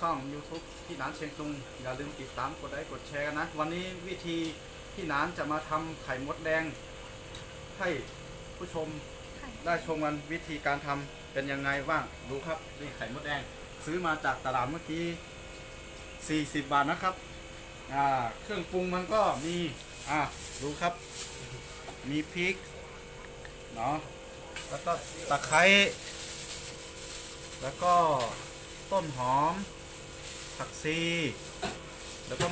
ช่อง YouTube พี่หนานเชียงตุง อย่าลืมติดตามกดไลค์กดแชร์กันนะ วันนี้วิธีพี่หนานจะมาทำไข่มดแดง ให้ผู้ชมได้ชมกันวิธีการทำเป็นยังไงบ้างดูครับนี่ไข่มดแดง ซื้อมาจากตลาดเมื่อกี้40 บาทนะครับอ่าเครื่องปรุงมันก็มีอ่าดูครับ มีพริกเนาะแล้วก็ตะไคร้แล้วก็ต้นหอม ผักชีแล้วก็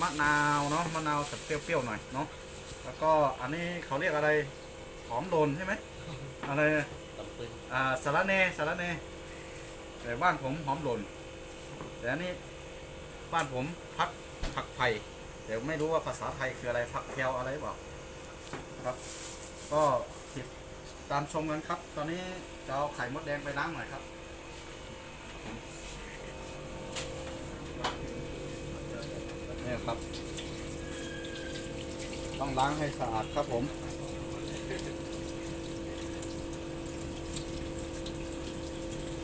มะนาวเนาะมะนาวแบบเปรี้ยวๆหน่อยเนาะแล้วก็อันนี้เขาเรียกอะไรหอมโดนใช่ไหมอะไรตำปึ้งอ่าสาระเนสาระเนแต่บ้านผมหอมโดนแต่อันนี้บ้านผมพักผักไผ่แต่ไม่รู้ว่าภาษาไทยคืออะไรผักแพรวอะไรเปล่าครับ ก็ติดตามชมกันครับ ตอนนี้จะเอาไข่มดแดงไปล้างหน่อยครับ เนี่ยครับ ต้องล้างให้สะอาดครับผม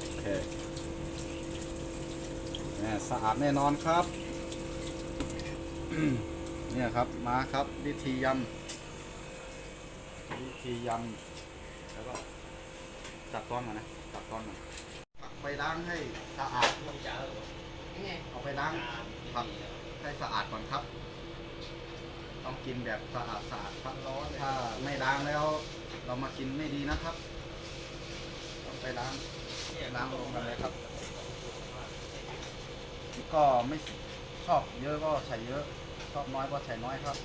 โอเคเนี่ยสะอาดแน่นอนครับ เนี่ยครับมาครับวิธียำวิธียำแล้วก็ตัดต้อนมานะตัดต้อนมาผักไปล้างให้สะอาดออไงเอาไปล้างผักให้สะอาดก่อนครับ ต้องกินแบบสะอาดสะอาดครับร้อนถ้าไม่ล้างแล้ว เรามากินไม่ดีนะครับ ต้องไปล้างล้างลงกันเลยครับ ก็ไม่ชอบเยอะก็ใส่เยอะ ชอบน้อยก็ใส่น้อยครับ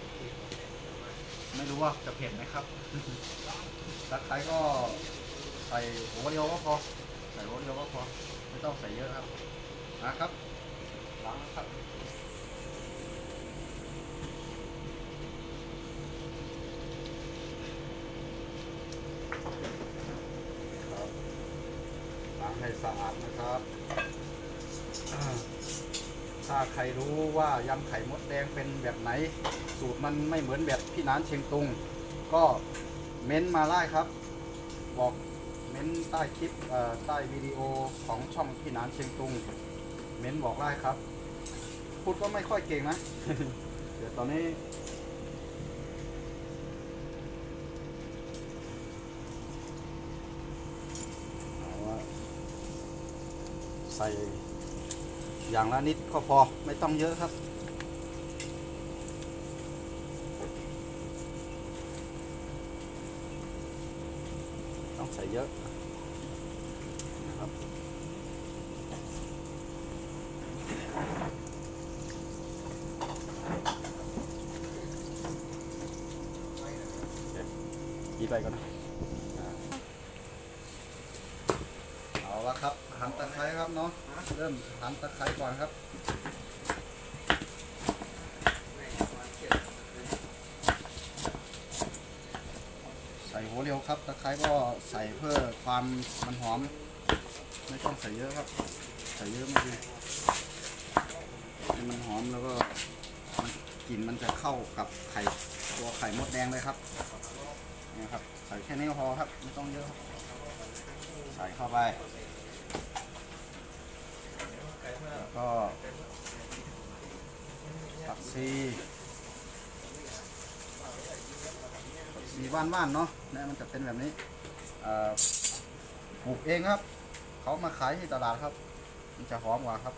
ไม่รู้ว่าจะเผ็ดไหมครับตะไคร้ก็ใส่หัวเดียวก็พอ ใส่หัวเดียวก็พอ ไม่ต้องใส่เยอะครับนะครับล้างครับ ให้สะอาดนะครับ ถ้าใครรู้ว่ายำไข่มดแดงเป็นแบบไหน สูตรมันไม่เหมือนแบบพี่นานเชียงตุง ก็เม้นต์มาได้ครับ บอกเม้นต์ใต้คลิปใต้วิดีโอของช่องพี่นานเชียงตุง เม้นต์บอกได้ครับ พูดก็ไม่ค่อยเก่งนะ เดี๋ยวตอนนี้ เอาว่า ใส่อย่างละนิดก็พอไม่ต้องเยอะครับ ต้องใส่เยอะนะครับกีไปก่อนนะ เอาละครับหั่นตะไคร้ครับเนาะเริ่มหั่นตะไคร้ก่อนครับใส่หัวเรียวครับตะไคร้ก็ใส่เพื่อความมันหอม ไม่ต้องใส่เยอะครับ ใส่เยอะไม่ดีให้มันหอมแล้วก็กลิ่นมันจะเข้ากับไข่ตัวไข่มดแดงเลยครับนี่ครับใส่แค่นี้พอครับไม่ต้องเยอะใส่เข้าไป แล้วก็ ผักชีผักชีว่านๆเนาะเนี่ยมันจะเป็นแบบนี้ปลูกเองครับ เขามาขายที่ตลาดครับ มันจะหอมกว่าครับ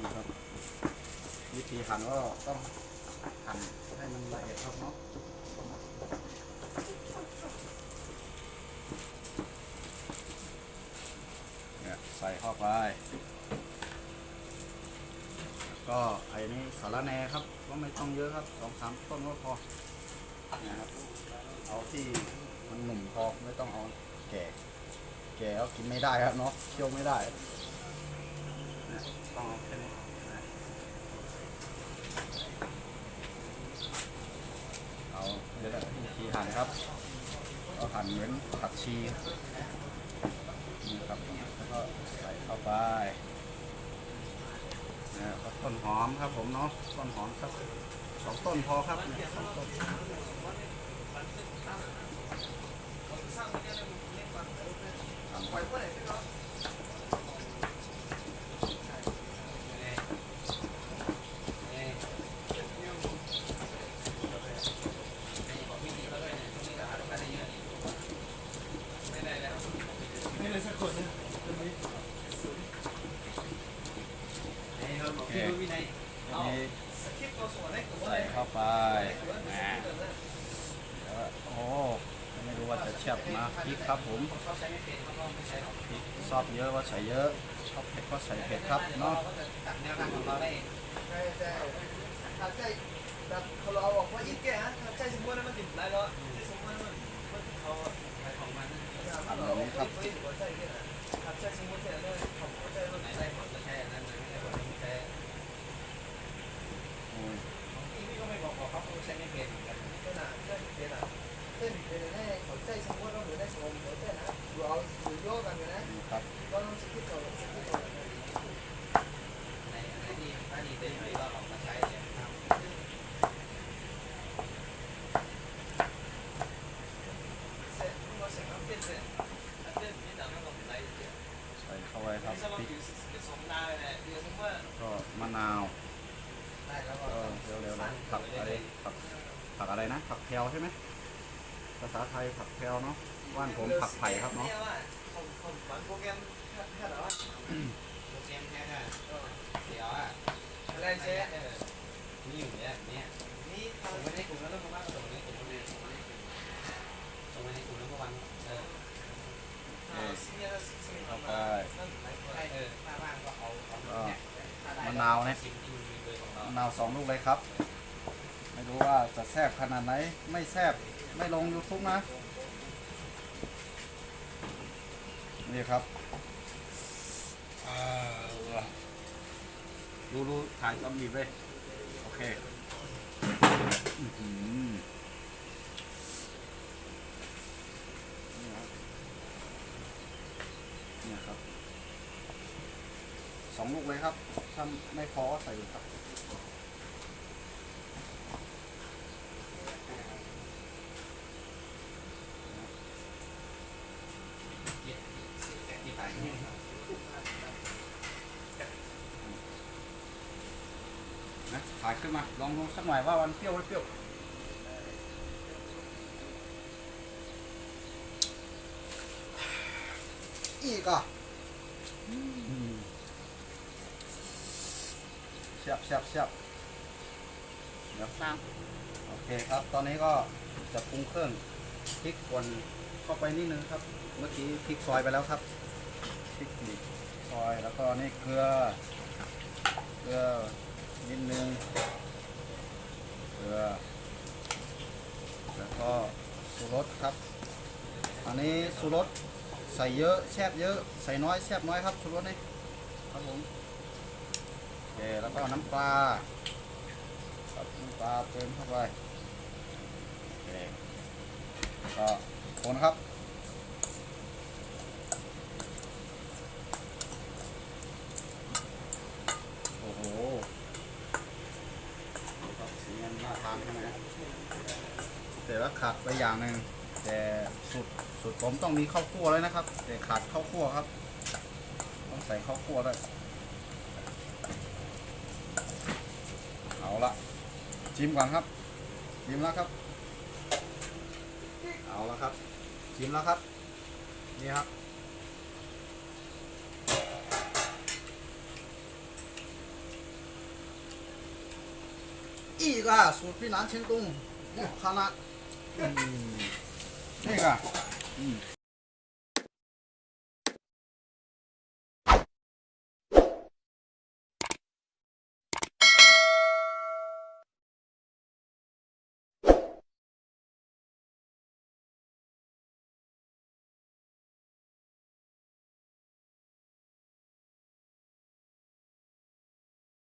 นี่ครับวิธีหั่นก็ต้องหั่นให้มันละเอียดครับเนาะ เนี่ยใส่เข้าไป ก็ไอ้นี่สาระแหนครับ ก็ไม่ต้องเยอะครับสองสามต้นก็พอนี่ยครับ เอาที่มันหนุ่มพอไม่ต้องเอาแก่ แก่แล้วกินไม่ได้ครับเนาะเคี่ยวไม่ได้ต้องเอาแค่นี้นะเอาเดี๋ยววิธีหั่นครับเอาหั่นเหมือนผักชี นะครับแล้วก็ใส่เข้าไปนะก็ต้นหอมครับผมเนาะต้นหอมสักสองต้นพอครับเนี่ยสองต้นสั่ไว้ ไม่เลยสักคนนะตรงนี้ ควินัยอันนี้สคริปต์เราสอนใส่เข้าไปแหมแล้วโอ้ไม่รู้ว่าจะแชบมาพริกครับผมช้ไม่เป็นเพริกชอบเยอะก็ใส่เยอะ ชอบเผ็ดก็ใส่เผ็ดครับเนาะก็จะตัดแนวทางของเราใช่ใช่ถ้าใจแบบเขาเราบอกว่ายิ่งแก่ฮะถ้าใจสมมติมันติดได้แล้วใจสม ใส่เข้าไปครับพริกก็มะนาวก็เร็วๆนะผักอะไรผักผักอะไรนะ ผักแพวใช่ไหมภาษาไทยผักแพวเนาะบ้านผมผักไผ่ครับเนาะเนี่องของบางโปรแกมถ้าถ้าแบบว่าโปรแกมแค่นั้นเดี๋ยวอะอะไรเจ๊มีอยู่เนี่ยเนี่ยนี่ผมไม่ได้กลุ่มแล้วเรื่องว่าส่งในกลุ่ม นี่ยมะนาวเนี่ยมที่มันามะนาวสองลูกเลยครับ ไม่รู้ว่าจะแซบขนาดไหน ไม่แซบไม่ลง YouTube นะ นี่ครับดูดูถ่ายตำบีบเลย โอเคอื้อหือนี่ครับเนี่ยครับ สองลูกเลยครับถ้าไม่พอก็ใส่อีกครับที่ไปนะถ่ายขึ้นมา ลองดูสักหน่อยว่ามันเปรี้ยวไม่เปรี้ยวอีกอะ เสียบเสียบเสียบเดี๋ยวสร้างโอเคครับ ตอนนี้ก็จะปรุงเครื่องพริกป่นเข้าไปนิดนึงครับ เมื่อกี้พริกซอยไปแล้วครับพริกนี่ซอยแล้วก็นี่เกลือเกลือนิดนึงเกลือแล้วก็สูรสครับ อันนี้สูรสใส่เยอะแซ่บเยอะ ใส่น้อยแซ่บน้อยครับสูรสนี่ครับผมโอ เคแล้วก็น้ำปลาครับน้ำปลาเติมเข้าไปโอเคก็คนครับโอ้โหครับสีมันน่าทานใช่ไหมแต่ว่าขาดไปอย่างหนึ่งแต่สุดสุดผมต้องมีข้าวคั่วเลยนะครับ แต่ขาดข้าวคั่วครับ ต้องใส่ข้าวคั่วด้วย เอาละชิมก่อนครับ ชิมแล้วครับ เอาละครับ ชิมแล้วครับ นี่ครับ อีกอะสูตรพี่หนานเชียงตุงเหมาะขนาดอืมนี่ก็อืม